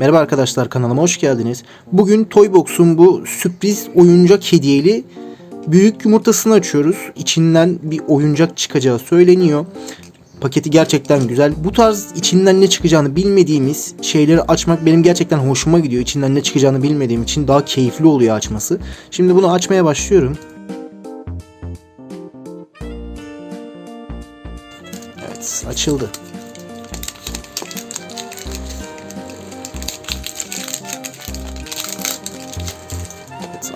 Merhaba arkadaşlar kanalıma hoş geldiniz. Bugün Toybox'un bu sürpriz oyuncak hediyeli büyük yumurtasını açıyoruz. İçinden bir oyuncak çıkacağı söyleniyor. Paketi gerçekten güzel. Bu tarz içinden ne çıkacağını bilmediğimiz şeyleri açmak benim gerçekten hoşuma gidiyor. İçinden ne çıkacağını bilmediğim için daha keyifli oluyor açması. Şimdi bunu açmaya başlıyorum. Evet açıldı.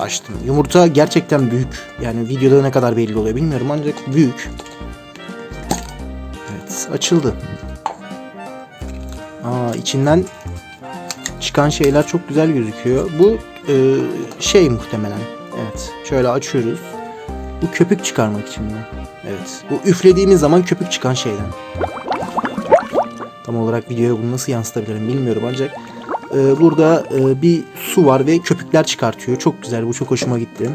Açtım. Yumurta gerçekten büyük. Yani videoda ne kadar belli oluyor bilmiyorum ancak büyük. Evet açıldı. Aa içinden çıkan şeyler çok güzel gözüküyor. Bu e, şey muhtemelen. Evet şöyle açıyoruz. Bu köpük çıkarmak için mi? Evet. Bu üflediğimiz zaman köpük çıkan şeyden. Tam olarak videoya bunu nasıl yansıtabilirim bilmiyorum ancak e, burada e, bir su var ve köpükler çıkartıyor. Çok güzel bu çok hoşuma gitti.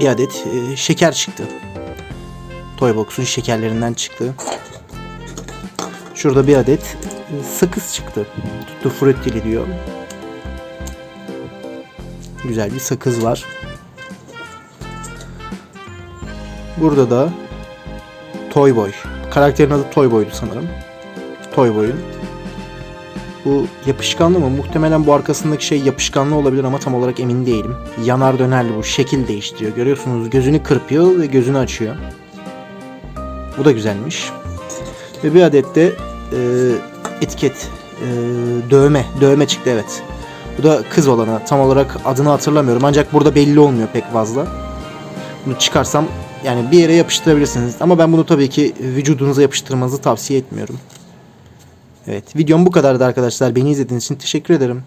Bir adet e, şeker çıktı. Toybox'un şekerlerinden çıktı. Şurada bir adet e, sakız çıktı. Tuttu fruttili diyor. Güzel bir sakız var. Burada da Toy Boy. Karakterin adı Toy Boy'du sanırım. Toy Boy'un. Bu yapışkanlı mı? Muhtemelen bu arkasındaki şey yapışkanlı olabilir ama tam olarak emin değilim. Yanar dönerli bu. Şekil değiştiriyor. Görüyorsunuz gözünü kırpıyor ve gözünü açıyor. Bu da güzelmiş. Ve bir adet de e, etiket e, dövme. Dövme çıktı evet. Bu da kız olana. Tam olarak adını hatırlamıyorum. Ancak burada belli olmuyor pek fazla. Bunu çıkarsam yani bir yere yapıştırabilirsiniz. Ama ben bunu tabii ki vücudunuza yapıştırmanızı tavsiye etmiyorum. Evet videom bu kadardı arkadaşlar. Beni izlediğiniz için teşekkür ederim.